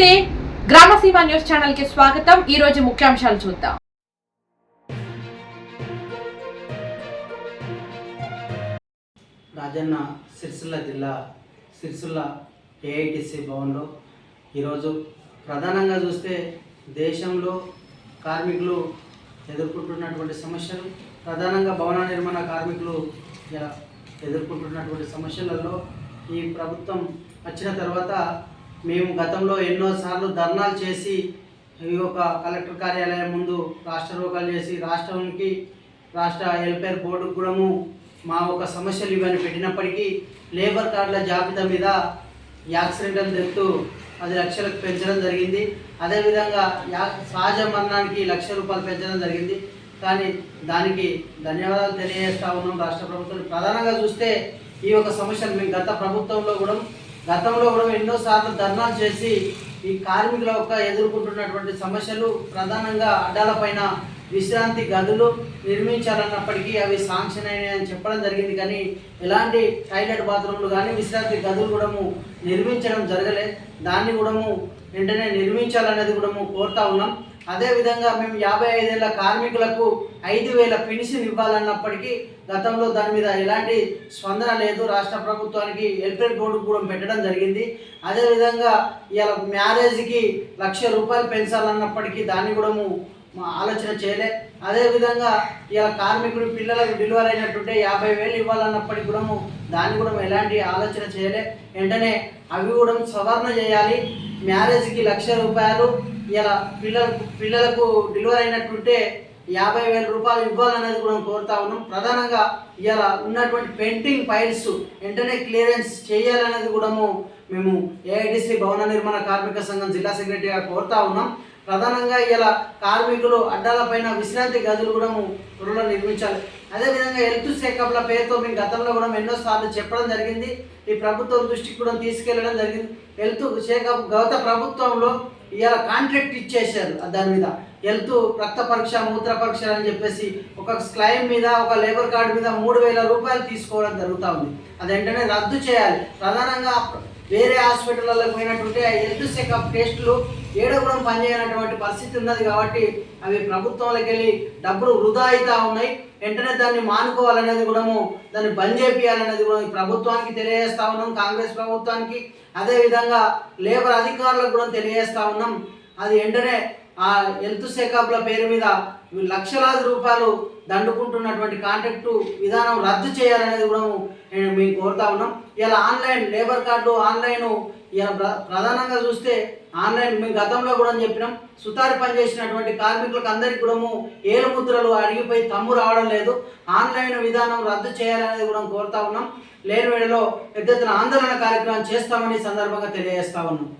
నమస్తే. గ్రామసీమ న్యూస్ ఛానల్కి స్వాగతం. ఈ రోజు ముఖ్యాంశాలు చూద్దాం. రాజన్న సిరిసిల్ల జిల్లా సిరిసిల్ల ఏఐటిసి భవన్లో ఈరోజు ప్రధానంగా చూస్తే దేశంలో కార్మికులు ఎదుర్కొంటున్నటువంటి సమస్యలు ప్రధానంగా భవన నిర్మాణ కార్మికులు ఇలా ఎదుర్కొంటున్నటువంటి సమస్యలలో ఈ ప్రభుత్వం వచ్చిన తర్వాత మేము గతంలో ఎన్నోసార్లు ధర్నాలు చేసి ఈ యొక్క కలెక్టర్ కార్యాలయం ముందు రాష్ట్ర రోగాలు చేసి రాష్ట్రానికి రాష్ట్ర వెల్ఫేర్ బోర్డుకు కూడాము మా ఒక సమస్యలు ఇవన్నీ పెట్టినప్పటికీ లేబర్ కార్డుల జాబితా మీద యాక్సిడెంటల్ డెత్ పది లక్షలకు పెంచడం జరిగింది. అదేవిధంగా యా సహజ మరణానికి లక్ష రూపాయలు పెంచడం జరిగింది. కానీ దానికి ధన్యవాదాలు తెలియజేస్తా ఉన్నాం రాష్ట్ర ప్రభుత్వం ప్రధానంగా చూస్తే ఈ యొక్క సమస్యలు మేము గత ప్రభుత్వంలో కూడా గతంలో కూడా ఎన్నోసార్లు ధర్నాలు చేసి ఈ కార్మికుల యొక్క ఎదుర్కొంటున్నటువంటి సమస్యలు ప్రధానంగా అడ్డాలపైన విశ్రాంతి గదులు నిర్మించాలన్నప్పటికీ అవి శాంక్షన్ అయినాయని చెప్పడం జరిగింది. కానీ ఎలాంటి టాయిలెట్ బాత్రూమ్లు కానీ విశ్రాంతి గదులు కూడా నిర్మించడం జరగలేదు. దాన్ని కూడా వెంటనే నిర్మించాలనేది కూడా కోరుతా ఉన్నాం. అదేవిధంగా మేము యాభై ఐదేళ్ళ కార్మికులకు ఐదు వేల పెన్షన్ ఇవ్వాలన్నప్పటికీ గతంలో దాని మీద ఎలాంటి స్పందన లేదు. రాష్ట్ర ప్రభుత్వానికి ఎలక్ట్రిక్ బోర్డు కూడా పెట్టడం జరిగింది. అదేవిధంగా ఇలా మ్యారేజ్కి లక్ష రూపాయలు పెంచాలన్నప్పటికీ దాన్ని కూడా మా ఆలోచన చేయలే. అదేవిధంగా ఇలా కార్మికుడు పిల్లలకు డెలివరీ అయినట్టుంటే యాభై వేలు ఇవ్వాలన్నప్పటికీ కూడా దాన్ని కూడా ఎలాంటి ఆలోచన చేయలే. వెంటనే అవి కూడా సవరణ చేయాలి. మ్యారేజ్కి లక్ష రూపాయలు ఇలా పిల్లలకు పిల్లలకు డెలివరీ అయినట్టుంటే యాభై వేల రూపాయలు ఇవ్వాలనేది కూడా కోరుతా ఉన్నాం. ప్రధానంగా ఇలా ఉన్నటువంటి పెయింటింగ్ ఫైల్స్ వెంటనే క్లియరెన్స్ చేయాలనేది కూడా మేము ఏఐడిసి భవన నిర్మాణ కార్మిక సంఘం జిల్లా సెక్రటరీగా కోరుతా ఉన్నాం. ప్రధానంగా ఇలా కార్మికులు అడ్డాలపైన విశ్రాంతి గదులు కూడా త్వరలో నిర్మించాలి. అదేవిధంగా హెల్త్ చెకప్ల పేరుతో మేము గతంలో కూడా ఎన్నోసార్లు చెప్పడం జరిగింది. ఈ ప్రభుత్వం దృష్టికి కూడా తీసుకెళ్ళడం జరిగింది. హెల్త్ చెకప్ గత ప్రభుత్వంలో ఇవాళ కాంట్రాక్ట్ ఇచ్చేశారు దాని మీద. హెల్త్ రక్త పరీక్ష మూత్ర పరీక్ష అని చెప్పేసి ఒక క్లైమ్ మీద ఒక లేబర్ కార్డు మీద మూడు వేల రూపాయలు తీసుకోవడం జరుగుతూ ఉంది. అది వెంటనే రద్దు చేయాలి. ప్రధానంగా వేరే హాస్పిటల్లో పోయినట్టుంటే హెల్త్ చెకప్ టెస్టులు ఏడో కూడా పనిచేయనటువంటి పరిస్థితి ఉన్నది కాబట్టి అవి ప్రభుత్వంలోకి వెళ్ళి డబ్బులు వృధా అవుతూ ఉన్నాయి. వెంటనే దాన్ని మానుకోవాలనేది కూడా దాన్ని బంద్ చేపియాలనేది కూడా ఈ ప్రభుత్వానికి తెలియజేస్తా ఉన్నాం కాంగ్రెస్ ప్రభుత్వానికి. అదేవిధంగా లేబర్ అధికారులకు కూడా తెలియజేస్తా ఉన్నాం. అది వెంటనే ఆ హెల్త్ చెకప్ల పేరు మీద లక్షలాది రూపాయలు దండుకుంటున్నటువంటి కాంట్రాక్టు విధానం రద్దు చేయాలనేది కూడా నేను మేము కోరుతా ఉన్నాం. ఇలా ఆన్లైన్ లేబర్ కార్డు ఆన్లైన్ ఇలా ప్రధానంగా చూస్తే ఆన్లైన్ మేము గతంలో కూడా చెప్పినాం. సుతారి పనిచేసినటువంటి కార్మికులకు అందరికీ కూడా ఏలు ముద్రలు అడిగిపోయి తమ్ము రావడం లేదు. ఆన్లైన్ విధానం రద్దు చేయాలనేది కూడా కోరుతా ఉన్నాం. లేని వేళలో పెద్ద ఎత్తున ఆందోళన కార్యక్రమం చేస్తామని సందర్భంగా తెలియజేస్తా ఉన్నాం.